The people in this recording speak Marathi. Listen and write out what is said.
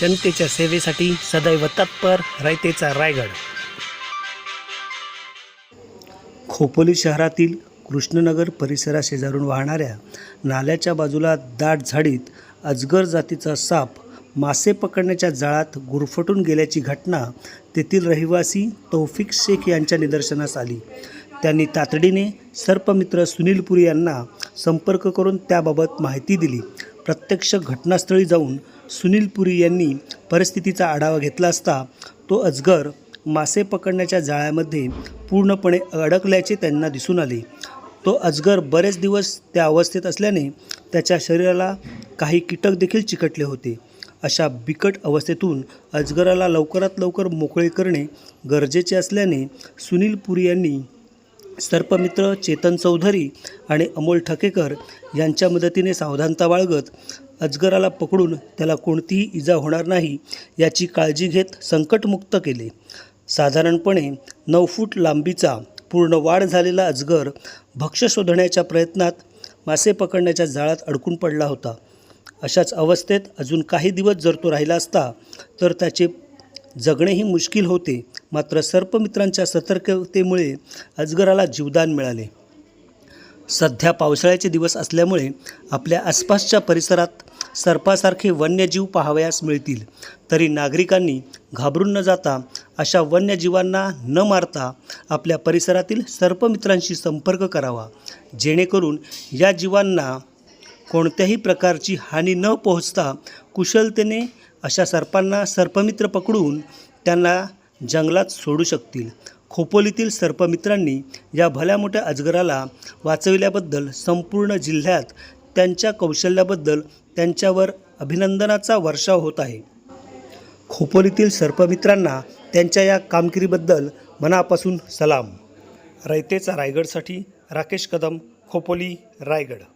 जनतेच्या सेवेसाठी सदैव तत्पर रायतेचा रायगड. खोपोली शहरातील कृष्णनगर परिसराशेजारून वाहणाऱ्या नाल्याच्या बाजूला दाट झाडीत अजगर जातीचा साप मासे पकडण्याच्या जाळात गुरफटून गेल्याची घटना तेथील रहिवासी तौफिक शेख यांच्या निदर्शनास आली. त्यांनी तातडीने सर्पमित्र सुनील पुरी यांना संपर्क करून त्याबाबत माहिती दिली. प्रत्यक्ष घटनास्थळी जाऊन सुनील पुरी यांनी परिस्थितीचा आढावा घेतला असता तो अजगर मासे पकडण्याच्या जाळ्यामध्ये पूर्णपणे अडकल्याचे त्यांना दिसून आले. तो अजगर बरेच दिवस त्या अवस्थेत असल्याने त्याच्या शरीराला काही कीटक देखील चिकटले होते. अशा बिकट अवस्थेतून अजगराला लवकरात लवकर मोकळे करणे गरजेचे असल्याने सुनील पुरी यांनी सर्पमित्र चेतन चौधरी आणि अमोल ठकेकर यांच्या मदतीने सावधानता बाळगत अजगराला पकडून त्याला कोणतीही इजा होणार नाही याची काळजी घेत संकटमुक्त केले. साधारणपणे नऊ फूट लांबीचा पूर्ण वाढ झालेला अजगर भक्ष शोधण्याच्या प्रयत्नात मासे पकडण्याच्या जाळ्यात अडकून पडला होता. अशाच अवस्थेत अजून काही दिवस जर तो राहिला असता तर त्याचे जगणेही मुश्किल होते. मात्र सर्पमित्रांच्या सतर्कतेमुळे अजगराला जीवदान मिळाले. सध्या पावसाळ्याचे दिवस असल्यामुळे आपल्या आसपासच्या परिसरात सर्पासारखे वन्यजीव पाहावयास मिळतील. तरी नागरिकांनी घाबरून न जाता अशा वन्यजीवांना न मारता आपल्या परिसरातील सर्पमित्रांशी संपर्क करावा. जेणेकरून या जीवांना कोणत्याही प्रकारची हानी न पोहोचता कुशलतेने अशा सर्पांना सर्पमित्र पकडून त्यांना जंगलात सोडू शकतील. खोपोलीतील सर्पमित्रांनी या भल्या मोठ्या अजगराला वाचविल्याबद्दल संपूर्ण जिल्ह्यात त्यांच्या कौशल्याबद्दल त्यांच्यावर अभिनंदनाचा वर्षाव होत आहे. खोपोलीतील सर्पमित्रांना त्यांच्या या कामगिरीबद्दल मनापासून सलाम. रयतेचा रायगडसाठी राकेश कदम खोपोली रायगड.